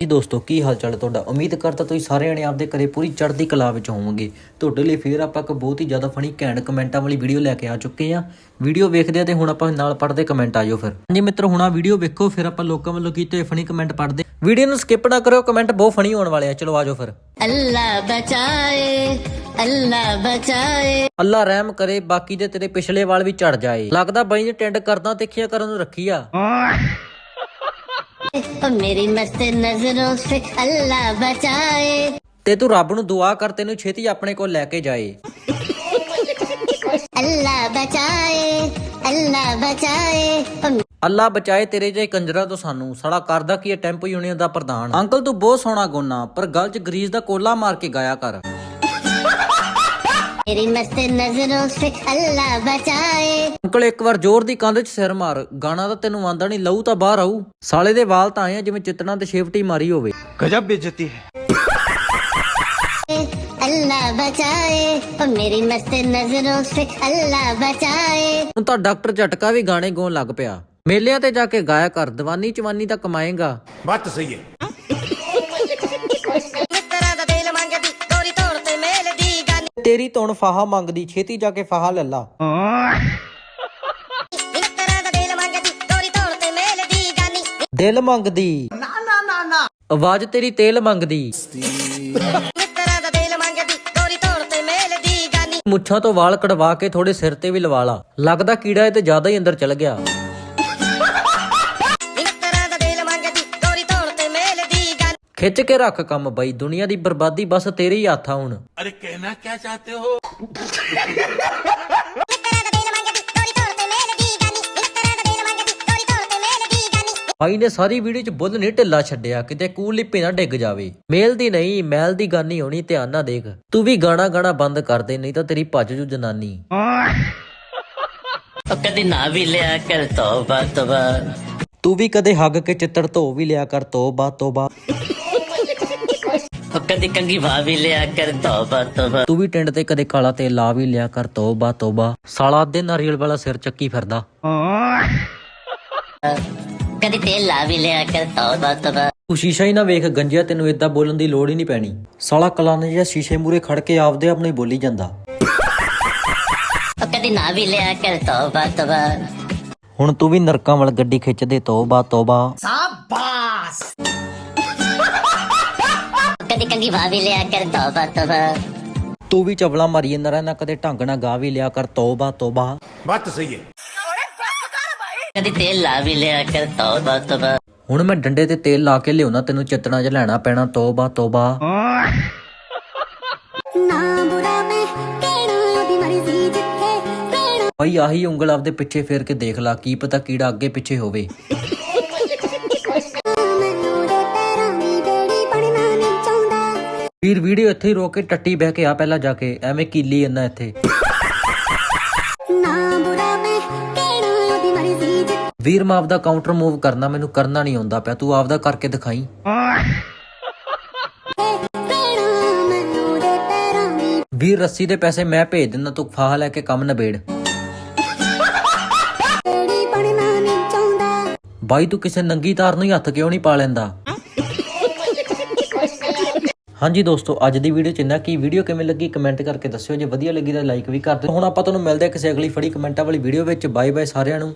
ਜੀ ਦੋਸਤੋ ਕੀ ਹਾਲ ਚਾਲ ਤੁਹਾਡਾ? ਉਮੀਦ ਕਰਦਾ ਤੁਸੀਂ ਸਾਰੇ ਜਣੇ ਆਪਦੇ ਘਰੇ ਪੂਰੀ ਚੜ੍ਹਦੀ ਕਲਾ ਵਿੱਚ ਹੋਵੋਗੇ। ਤੁਹਾਡੇ ਲਈ ਫੇਰ ਆਪਾਂ ਇੱਕ ਬਹੁਤ ਹੀ ਜ਼ਿਆਦਾ ਫਣੀ ਘੈਂਟ ਕਮੈਂਟਾਂ ਵਾਲੀ ਵੀਡੀਓ ਲੈ ਕੇ ਆ ਚੁੱਕੇ ਆ ਵੀਡੀਓ ਵੇਖਦੇ ਆ ਤੇ ਹੁਣ ਆਪਾਂ ਨਾਲ ਪੜਦੇ ਕਮੈਂਟ ਆਜੋ ਫਿਰ। ਹਾਂਜੀ ਮਿੱਤਰ ਹੁਣ ਆ ਵੀਡੀਓ ਵੇਖੋ ਫਿਰ ਆਪਾਂ ਲੋਕਾਂ ਵੱਲੋਂ ਕੀਤੇ ਫਣੀ ਕਮੈਂਟ ਪੜਦੇ ਵੀਡੀਓ ਨੂੰ ਸਕਿਪ ਨਾ ਕਰਿਓ ਕਮੈਂਟ ਬਹੁਤ ਫਣੀ ਆਉਣ ਵਾਲੇ ਆ। ਚਲੋ ਆਜੋ ਫਿਰ। ਅੱਲਾ ਬਚਾਏ ਅੱਲਾ ਬਚਾਏ। ਅੱਲਾ ਰਹਿਮ ਕਰੇ ਬਾਕੀ ਦੇ ਤੇਰੇ ਪਿਛਲੇ ਵਾਲ ਵੀ ਚੜ ਜਾਏ। ਲੱਗਦਾ ਬਾਈ ਨੇ ਟੈਂਡ ਕਰਦਾ ਤਿੱਖੀਆਂ ਕਰਨ ਨੂੰ ਰੱਖੀ ਆ। ਮੇਰੀ ਮਸਤ ਨਜ਼ਰੋਂ ਸੇ ਅੱਲਾ ਬਚਾਏ। ਤੇ ਤੂੰ ਰੱਬ ਨੂੰ ਦੁਆ ਕਰ ਤੈਨੂੰ ਛੇਤੀ ਆਪਣੇ ਕੋਲ ਲੈ ਕੇ ਜਾਏ। ਅੱਲਾ ਬਚਾਏ ਅੱਲਾ ਬਚਾਏ। ਅੱਲਾ ਬਚਾਏ ਤੇਰੇ ਜੇ ਕੰਜਰਾ ਤੋਂ ਸਾਨੂੰ। ਸੜਾ ਕਰਦਾ ਕੀ ਇਹ ਟੈਂਪੋ ਯੂਨੀਅਨ ਦਾ ਪ੍ਰਧਾਨ। ਅੰਕਲ ਤੂੰ ਬਹੁਤ ਸੋਹਣਾ ਗੋਨਾ ਪਰ ਗਲ 'ਚ ਗਰੀਸ ਦਾ ਕੋਲਾ ਮਾਰ ਕੇ ਗਾਇਆ ਕਰ। मेरी मस्त नजरों से अल्लाह बचाए ਅੰਕਲ ਇੱਕ ਵਾਰ ਜ਼ੋਰ ਦੀ ਕੰਧ 'ਚ ਸਿਰ ਮਾਰ ਗਾਣਾ ਤਾਂ ਤੈਨੂੰ ਆਂਦਾ ਨਹੀਂ ਲਹੂ ਤਾਂ ਬਾਹਰ ਆਊ ਸਾਲੇ ਦੇ ਵਾਲ ਤਾਂ ਆਏ ਆ ਜਿਵੇਂ ਚਿੱਤਣਾ ਤੇ ਸ਼ੇਫਟੀ ਮਾਰੀ ਹੋਵੇ गजब बेइज्जती है अल्लाह बचाए ओ मेरी मस्त नजरों से अल्लाह बचाए ਹੁਣ ਤਾਂ ਡਾਕਟਰ ਝਟਕਾ ਵੀ ਗਾਣੇ ਗਾਉਣ ਲੱਗ ਪਿਆ ਮੇਲਿਆਂ ਤੇ ਜਾ ਕੇ ਗਾਇਆ ਕਰ ਦੀਵਾਨੀ ਚਵਾਨੀ ਤਾਂ ਕਮਾਏਗਾ बात तो सही है ਤੇਰੀ ਤੁਣ ਫਾਹਾ ਮੰਗਦੀ, ਛੇਤੀ ਜਾ ਕੇ ਫਾਹਾ ਲੈ ਲਾ। ਦਿਲ ਮੰਗਦੀ। ਨਾ ਨਾ ਨਾ ਨਾ ਆਵਾਜ਼ ਤੇਰੀ ਤੇਲ ਮੰਗਦੀ। ਮੁੱਛਾਂ ਤੋਂ ਵਾਲ ਕਢਵਾ ਕੇ ਥੋੜੇ ਸਿਰ ਤੇ ਵੀ ਲਵਾ ਲਾ। ਲੱਗਦਾ ਕੀੜਾ ਇਹ ਤੇ ਜ਼ਿਆਦਾ ਹੀ ਅੰਦਰ ਚਲ ਗਿਆ। ਖਿੱਚ ਕੇ ਰੱਖ ਕੰਮ ਬਾਈ ਦੁਨੀਆ ਦੀ ਬਰਬਾਦੀ ਬਸ ਤੇਰੇ ਹੀ ਹੱਥ ਹੁਣ। ਅਰੇ ਕਹਿਣਾ ਕੀ ਚਾਹਤੇ ਹੋ? ਭਾਈ ਨੇ ਸਾਰੀ ਵੀਡੀਓ 'ਚ ਬੁੱਧ ਨੇ ਢਿੱਲਾ ਛੱਡਿਆ ਕਿਤੇ ਕੂਲ ਲਿਪੀ ਨਾ ਡਿੱਗ ਜਾਵੇ। ਮੇਲ ਦੀ ਨਹੀਂ ਮੈਲ ਦੀ ਗਾਨੀ ਨਹੀਂ ਹੋਣੀ ਧਿਆਨ ਨਾਲ ਦੇਖ। ਤੂੰ ਵੀ ਗਾਣਾ ਗਾਣਾ ਬੰਦ ਕਰ ਦੇ ਨਹੀਂ ਤਾਂ ਤੇਰੀ ਭੱਜ ਜੂ ਜਨਾਨੀ। ਕਦੇ ਨਾ ਵੀ ਲਿਆ ਕਰ ਤੋਬਾ ਤੋਬਾ। ਤੂੰ ਵੀ ਕਦੇ ਹੱਗ ਕੇ ਚਿੱਤਰ ਧੋ ਵੀ ਲਿਆ ਕਰ ਤੋਬਾ ਤੋਬਾ। ਉਹ ਕਦੀ ਕੰਗੀ ਵਾ ਵੀ ਲਿਆ ਕਰ ਤੋਬਾ ਤੋਬਾ। ਤੂੰ ਵੀ ਟਿੰਡ ਤੇ ਕਦੇ ਕਾਲਾ ਤੇਲ ਲਾ ਵੀ ਲਿਆ ਕਰ ਤੋਬਾ ਤੋਬਾ। ਸਾਲਾ ਅੱਧੇ ਨਾਰੀਅਲ ਵਾਲਾ ਸਿਰ ਚੱਕੀ ਫਿਰਦਾ। ਕਦੀ ਤੇਲ ਲਾ ਵੀ ਲਿਆ ਕਰ ਤੋਬਾ ਤੋਬਾ। ਤੂੰ ਸ਼ੀਸ਼ਾ ਹੀ ਨਾ ਵੇਖ ਗੰਜਿਆ ਤੈਨੂੰ ਏਦਾਂ ਬੋਲਣ ਦੀ ਲੋੜ ਹੀ ਨਹੀਂ ਪੈਣੀ। ਸਾਲਾ ਕਲਾਨ ਜਿਹਾ ਸ਼ੀਸ਼ੇ ਮੂਰੇ ਖੜ ਕੇ ਆਪਦੇ ਆਪ ਨੂੰ ਹੀ ਬੋਲੀ ਜਾਂਦਾ। ਉਹ ਕਦੀ ਨਾ ਵੀ ਲਿਆ ਕਰ ਤੋਬਾ ਤੋਬਾ। ਹੁਣ ਤੂੰ ਵੀ ਨਰਕਾਂ ਵੱਲ ਗੱਡੀ ਖਿੱਚਦੇ ਤੋਬਾ ਤੋਬਾ। ਕਦੀ ਕੰਗੀ ਭਾਵੀ ਲਿਆ ਕਰ ਤੋਬਾ ਤੋਬਾ। ਤੂੰ ਵੀ ਚਵਲਾ ਮਾਰੀ ਜਾਂਦਾ ਰਹਿਣਾ ਕਦੇ ਢੰਗ ਨਾਲ ਗਾ ਵੀ ਲਿਆ ਕਰ ਤੋਬਾ ਤੋਬਾ। ਬਾਤ ਸਹੀ ਹੈ। ਕਦੀ ਤੇਲ ਲਾ ਵੀ ਲਿਆ ਕਰ ਤੋਬਾ ਤੋਬਾ। ਹੁਣ ਮੈਂ ਡੰਡੇ ਤੇ ਤੇਲ ਲਾ ਕੇ ਲਿਆਉਣਾ ਤੈਨੂੰ ਚਿਤਨਾ ਚ ਲੈਣਾ ਪੈਣਾ ਤੋਬਾ ਤੋਬਾ। ਭਾਈ ਆਹੀ ਉਂਗਲ ਆਪਦੇ ਪਿੱਛੇ ਫੇਰ ਕੇ ਦੇਖ ਲਾ ਕੀ ਪਤਾ ਕੀੜਾ ਅੱਗੇ ਪਿੱਛੇ ਹੋਵੇ। ਵੀਰ, ਵੀਡੀਓ ਇੱਥੇ ਹੀ ਰੋਕ ਕੇ ਟੱਟੀ ਬਹਿ ਕੇ ਆ ਪਹਿਲਾਂ ਜਾ ਕੇ। ਐਵੇਂ ਕੀਲੀ ਇੰਨਾ ਇੱਥੇ। ਵੀਰ, ਮੈਂ ਆਪਦਾ ਕਾਊਂਟਰ ਮੂਵ ਕਰਨਾ, ਮੈਨੂੰ ਕਰਨਾ ਨਹੀਂ ਆਉਂਦਾ ਪਿਆ। ਤੂੰ ਆਪਦਾ ਕਰਕੇ ਦਿਖਾਈ। ਵੀਰ, ਰੱਸੀ ਦੇ ਪੈਸੇ ਮੈਂ ਭੇਜ ਦਿੰਦਾ, ਤੂੰ ਫਾਹਾ ਲੈ ਕੇ ਕੰਮ ਨਿਬੇੜ। ਬਾਈ, ਤੂੰ ਕਿਸੇ ਨੰਗੀ ਤਾਰ ਨੂੰ ਹੀ ਹੱਥ ਕਿਉਂ ਨਹੀਂ ਪਾ ਲੈਂਦਾ? ਹਾਂਜੀ ਦੋਸਤੋ, ਅੱਜ ਦੀ ਵੀਡੀਓ ਚ ਇੰਨਾ ਕੀ ਵੀਡੀਓ ਕਿਵੇਂ ਲੱਗੀ ਕਮੈਂਟ ਕਰਕੇ ਦੱਸਿਓ, ਜੇ ਵਧੀਆ ਲੱਗੀ ਤਾਂ ਲਾਈਕ ਵੀ ਕਰ ਦਿਓ। ਹੁਣ ਆਪਾਂ ਤੁਹਾਨੂੰ ਮਿਲਦੇ ਹਾਂ ਕਿਸੇ ਅਗਲੀ ਫੜੀ ਕਮੈਂਟਾਂ ਵਾਲੀ ਵੀਡੀਓ ਵਿੱਚ। ਬਾਏ ਬਾਏ ਸਾਰਿਆਂ ਨੂੰ।